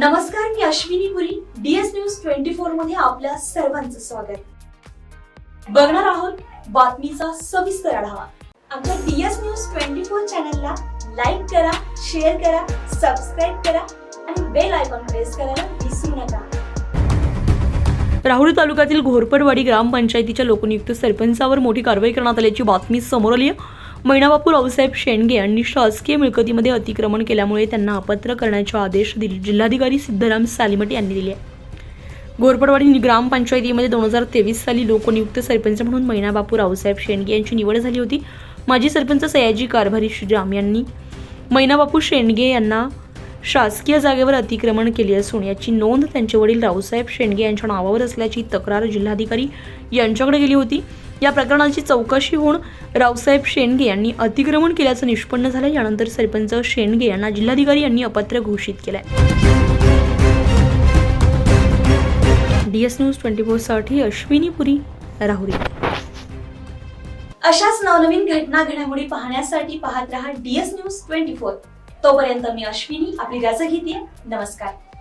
नमस्कार मी Ashwini Puri DS news twenty फोरमध्ये आपल्या सर्वांचं स्वागत. बघणार आहोत बातमीचा सविस्तर आढावा. आमच्या डीएस न्यूज ट्वेंटी फोर चॅनलला लाईक करा शेअर करा सबस्क्राईब करा आणि बेल आयकॉन प्रेस करायला विसरू नका. राहुरी तालुक्यातील घोरपडवाडी ग्रामपंचायतीच्या लोकनियुक्त सरपंचावर मोठी कारवाई करण्यात आल्याची बातमी समोर आली आहे. मैनाबापूर रावसाहेब शेंडगे यांनी शासकीय मिळकतीमध्ये अतिक्रमण केल्यामुळे त्यांना अपात्र करण्याचे आदेश दिले जिल्हाधिकारी सिद्धराम सालिमट यांनी दिले. आहे घोरपडवाडी ग्रामपंचायतीमध्ये दोन हजार तेवीस साली लोकनियुक्त सरपंच म्हणून मैनाबापू रावसाहेब शेंडगे यांची निवड झाली होती. माजी सरपंच सयाजी कारभारी श्रीराम यांनी मैनाबापू शेंडगे यांना शासकीय जागेवर अतिक्रमण केले असून याची नोंद त्यांचे वडील रावसाहेब शेंडगे यांच्या नावावर असल्याची तक्रार जिल्हाधिकारी यांच्याकडे गेली होती. या प्रकरणाची चौकशी होऊन रावसाहेब शेंडगे यांनी अतिक्रमण केल्याचं निष्पन्न झालं यानंतर सरपंच शेंडगे यांना जिल्हाधिकारी यांनी अपात्र घोषित केलंय. डी एस न्यूज ट्वेंटी फोरसाठी अश्विनी पुरी राहुरी. अशाच नवनवीन घटना घडामोडी पाहण्यासाठी पाहत रहा डीएस न्यूज ट्वेंटी फोर तोपर्यंत मी अश्विनी आपली रजा घेते. नमस्कार.